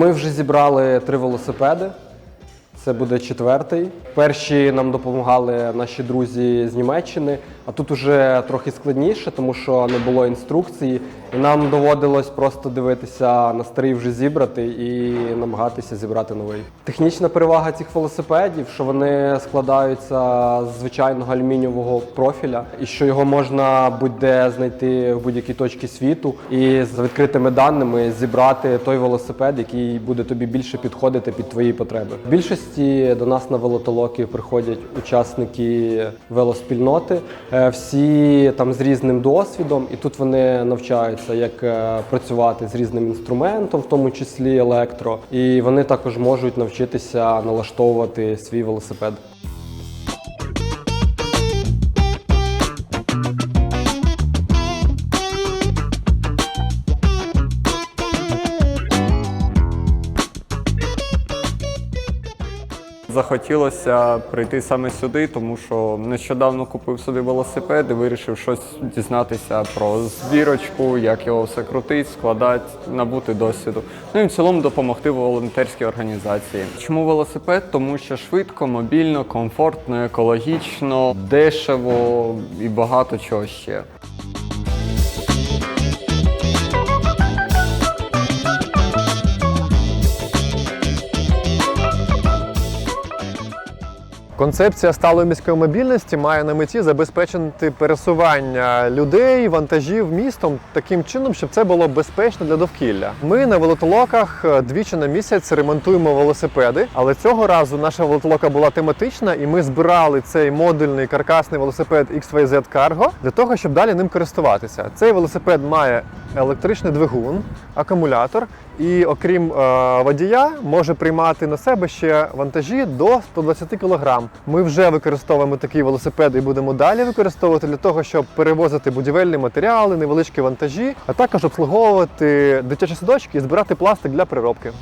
Ми вже зібрали три велосипеди. Це буде четвертий. Перші нам допомагали наші друзі з Німеччини, а тут уже трохи складніше, тому що не було інструкції. І нам доводилось просто дивитися на старий вже зібрати і намагатися зібрати новий. Технічна перевага цих велосипедів, що вони складаються з звичайного алюмінієвого профіля, і що його можна будь-де знайти в будь-якій точці світу, і за відкритими даними зібрати той велосипед, який буде тобі більше підходити під твої потреби. В більшості до нас на велотолоки приходять учасники велоспільноти, е, всі там з різним досвідом, і тут вони навчаються, як е, працювати з різним інструментом, в тому числі електро, і вони також можуть навчитися налаштовувати свій велосипед. Захотілося прийти саме сюди, тому що нещодавно купив собі велосипед і вирішив щось дізнатися про збірочку, як його все крутить, складати, набути досвіду. Ну і в цілому допомогти волонтерській організації. Чому велосипед? Тому що швидко, мобільно, комфортно, екологічно, дешево і багато чого ще. Концепція сталої міської мобільності має на меті забезпечити пересування людей, вантажів містом таким чином, щоб це було безпечно для довкілля. Ми на велотолоках е, двічі на місяць ремонтуємо велосипеди, але цього разу наша велотолока була тематична, і ми збирали цей модульний каркасний велосипед XYZ Cargo для того, щоб далі ним користуватися. Цей велосипед має електричний двигун, акумулятор. І окрім е, водія, може приймати на себе ще вантажі до 120 кг. Ми вже використовуємо такий велосипед і будемо далі використовувати для того, щоб перевозити будівельні матеріали, невеличкі вантажі, а також обслуговувати дитячі садочки і збирати пластик для переробки.